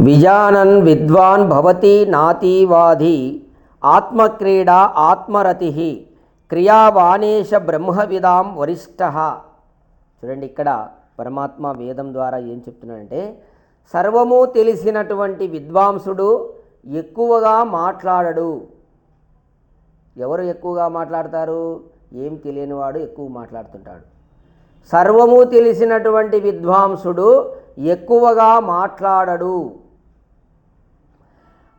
విజానన్ విద్వాన్ భవతి నాతీవాది. ఆత్మక్రీడా ఆత్మరతి. క్రియావానేశ బ్రహ్మవిదాం వరిష్ట. చూడండి ఇక్కడ పరమాత్మ వేదం ద్వారా ఏం చెప్తున్నాడంటే సర్వము తెలిసినటువంటి విద్వాంసుడు ఎక్కువగా మాట్లాడడు. ఎవరు ఎక్కువగా మాట్లాడతారు? ఏం తెలియనివాడు ఎక్కువ మాట్లాడుతుంటాడు. సర్వము తెలిసినటువంటి విద్వాంసుడు ఎక్కువగా మాట్లాడడు.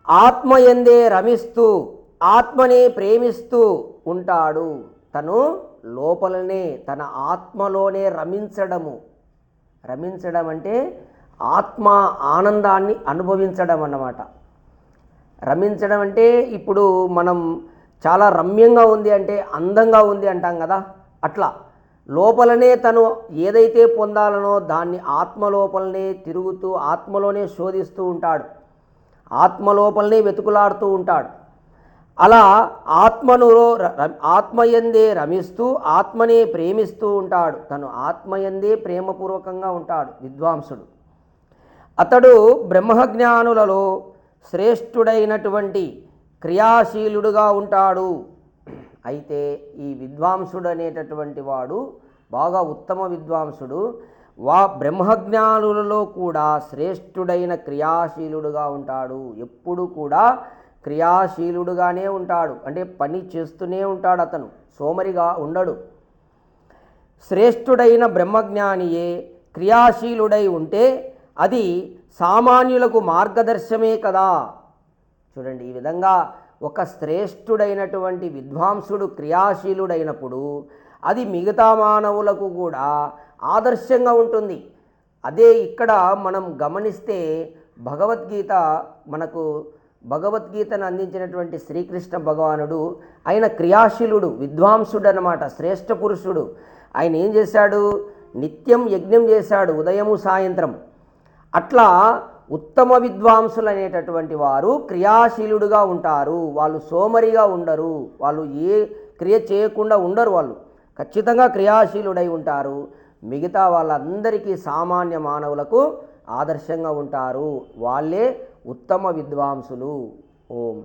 ఆత్మ ఎందే రమిస్తూ ఆత్మనే ప్రేమిస్తూ ఉంటాడు. తను లోపలనే తన ఆత్మలోనే రమించడము. రమించడం అంటే ఆత్మ ఆనందాన్ని అనుభవించడం అన్నమాట. రమించడం అంటే ఇప్పుడు మనం చాలా రమ్యంగా ఉంది అంటే అందంగా ఉంది అంటాం కదా? అట్లా. లోపలనే తను ఏదైతే పొందాలనో దాన్ని ఆత్మ లోపలనే తిరుగుతూ ఆత్మలోనే శోధిస్తూ ఉంటాడు. ఆత్మ లోపలనే వెతుకులాడుతూ ఉంటాడు. అలా ఆత్మను ర- ర- ఆత్మయందే రమిస్తూ ఆత్మనే ప్రేమిస్తూ ఉంటాడు. తను ఆత్మయందే ప్రేమపూర్వకంగా ఉంటాడు విద్వాంసుడు. అతడు బ్రహ్మజ్ఞానులలో శ్రేష్ఠుడైనటువంటి క్రియాశీలుడుగా ఉంటాడు. అయితే ఈ విద్వాంసుడు అనేటటువంటి వాడు బాగా ఉత్తమ విద్వాంసుడు. వా బ్రహ్మజ్ఞానులలో కూడా శ్రేష్ఠుడైన క్రియాశీలుడుగా ఉంటాడు. ఎప్పుడు కూడా క్రియాశీలుడుగానే ఉంటాడు. అంటే పని చేస్తూనే ఉంటాడు అతను. సోమరిగా ఉండడు. శ్రేష్ఠుడైన బ్రహ్మజ్ఞానియే క్రియాశీలుడై ఉంటే అది సామాన్యులకు మార్గదర్శమే కదా. చూడండి ఈ విధంగా ఒక శ్రేష్ఠుడైనటువంటి విద్వాంసుడు క్రియాశీలుడైనప్పుడు అది మిగతా మానవులకు కూడా ఆదర్శంగా ఉంటుంది. అదే ఇక్కడ మనం గమనిస్తే భగవద్గీత మనకు భగవద్గీతను అందించినటువంటి శ్రీకృష్ణ భగవానుడు ఆయన క్రియాశీలుడు విద్వాంసుడు అన్నమాట శ్రేష్ఠ పురుషుడు. ఆయన ఏం చేశాడు? నిత్యం యజ్ఞం చేశాడు ఉదయము సాయంత్రం. అట్లా ఉత్తమ విద్వాంసులు అనేటటువంటి వారు క్రియాశీలుడుగా ఉంటారు. వాళ్ళు సోమరిగా ఉండరు. వాళ్ళు ఏ క్రియ చేయకుండా ఉండరు వాళ్ళు. ఖచ్చితంగా క్రియాశీలుడై ఉంటారు. మిగతా వాళ్ళందరికీ సామాన్య మానవులకు ఆదర్శంగా ఉంటారు. వాళ్ళే ఉత్తమ విద్వాంసులు. ఓం.